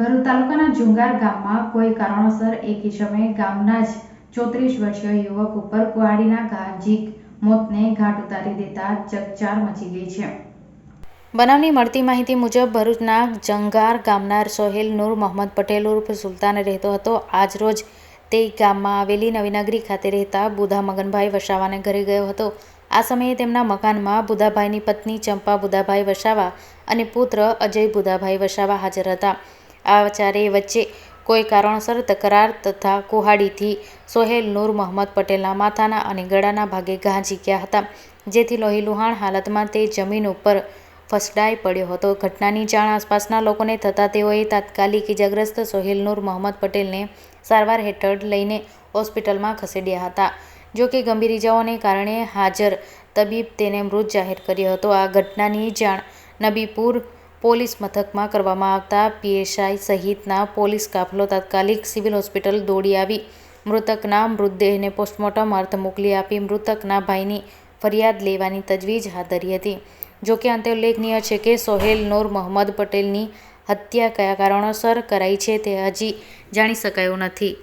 ભરૂચ તાલુકાના જુંગાર ગામમાં કોઈ કારણોસર એક ઈસમે ગામના જ ચોત્રીસ વર્ષીય યુવક ઉપર કુવાડીના ગાજીક મોતને ઘાટ ઉતારી દેતા ચકચાર મચી ગઈ છે. બનાવની મળતી માહિતી મુજબ ભરૂચના જંગાર ગામના સોહેલ નૂર મોહમ્મદ પટેલ ઉર્ફ સુલતાન રહેતો હતો. આજરોજ તે ગામમાં આવેલી નવીનગરી ખાતે રહેતા બુધા મગનભાઈ વસાવાને ઘરે ગયો હતો. આ સમયે તેમના મકાનમાં બુધાભાઈની પત્ની ચંપા બુધાભાઈ વસાવા અને પુત્ર અજય બુધાભાઈ વસાવા હાજર હતા. આ ચારેય વચ્ચે કોઈ કારણસર તકરાર તથા કુહાડીથી સોહેલ નૂર મોહમ્મદ પટેલના માથાના અને ગળાના ભાગે ઘા ઝીક્યા હતા, જેથી લોહીલુહાણ હાલતમાં તે જમીન ઉપર ફસડાઈ પડ્યો હતો. ઘટનાની જાણ આસપાસના લોકોને થતાં તેઓએ તાત્કાલિક ઇજાગ્રસ્ત સોહેલ નૂર મોહમ્મદ પટેલને સારવાર હેઠળ લઈને હોસ્પિટલમાં ખસેડ્યા હતા. જો કે ગંભીર ઇજાઓને કારણે હાજર તબીબ તેને મૃત જાહેર કર્યો હતો. આ ઘટનાની જાણ નબીપુર પોલીસ મથકમાં કરવામાં આવતા પીએસઆઈ સહિતના પોલીસ કાફલો તાત્કાલિક સિવિલ હોસ્પિટલ દોડી આવી. મૃતકના મૃતદેહને પોસ્ટમોર્ટમ અર્થ મોકલી આપી મૃતકના ભાઈની ફરિયાદ લેવાની તજવીજ હાથ ધરી હતી. જોકે અંતે ઉલ્લેખનીય છે કે સોહેલ નૂર મોહમ્મદ પટેલની હત્યા કયા કારણોસર કરાઈ છે તે હજી જાણી શકાયું નથી.